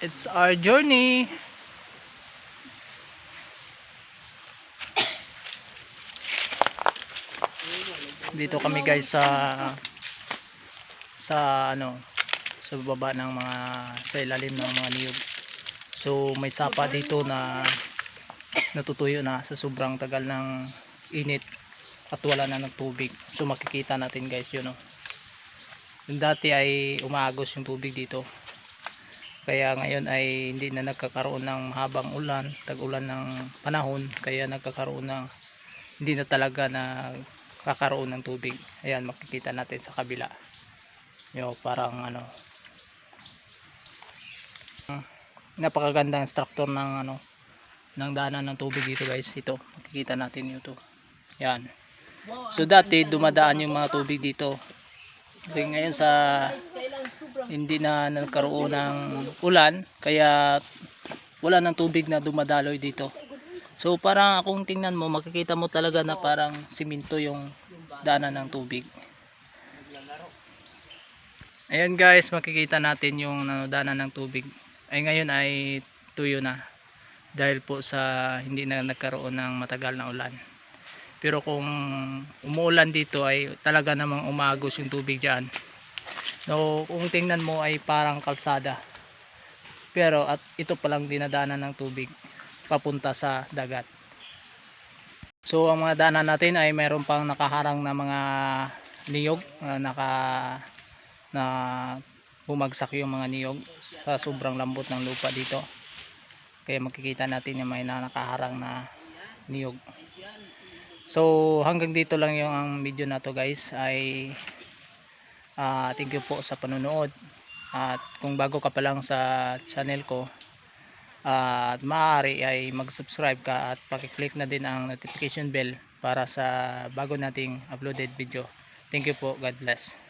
It's our journey. Dito kami guys sa sa ano sa baba ng mga sa ilalim ng mga niyog. So may sapa dito na natutuyo na sa sobrang tagal ng init at wala na ng tubig. So makikita natin guys yun oh. Yung dati ay umagos yung tubig dito. Kaya ngayon ay hindi na nagkakaroon ng mahabang ulan, tag-ulan ng panahon, kaya nagkakaroon ng hindi na talaga na kakaroon ng tubig. Ayan, makikita natin sa kabila. Yo, parang ano. Napakagandang structure ng ano ng daanan ng tubig dito guys. Ito makikita natin ito. Yan so dati dumadaan yung mga tubig dito Kasi ngayon sa hindi na nagkaroon ng ulan kaya wala ng tubig na dumadaloy dito. So parang kung tingnan mo makikita mo talaga na parang simento yung daanan ng tubig. Ayan guys makikita natin yung ano, daanan ng tubig. Ay ngayon ay tuyo na dahil po sa hindi na nagkaroon ng matagal na ulan pero kung umuulan dito ay talaga namang umagos yung tubig dyan. No, kung tingnan mo ay parang kalsada. Pero at ito palang dinadanan ng tubig papunta sa dagat. So ang mga daanan natin ay mayroon pang nakaharang na mga niyog na naka na bumagsak yung mga niyog sa sobrang lambot ng lupa dito. Kaya makikita natin yung may na nakaharang na niyog so hanggang dito lang yung ang video na to guys. Ay ah, thank you po sa panonood. At kung bago ka pa lang sa channel ko ah, at maaari ay mag subscribe ka at pakiclick na din ang notification bell para sa bago nating uploaded video. Thank you po. God bless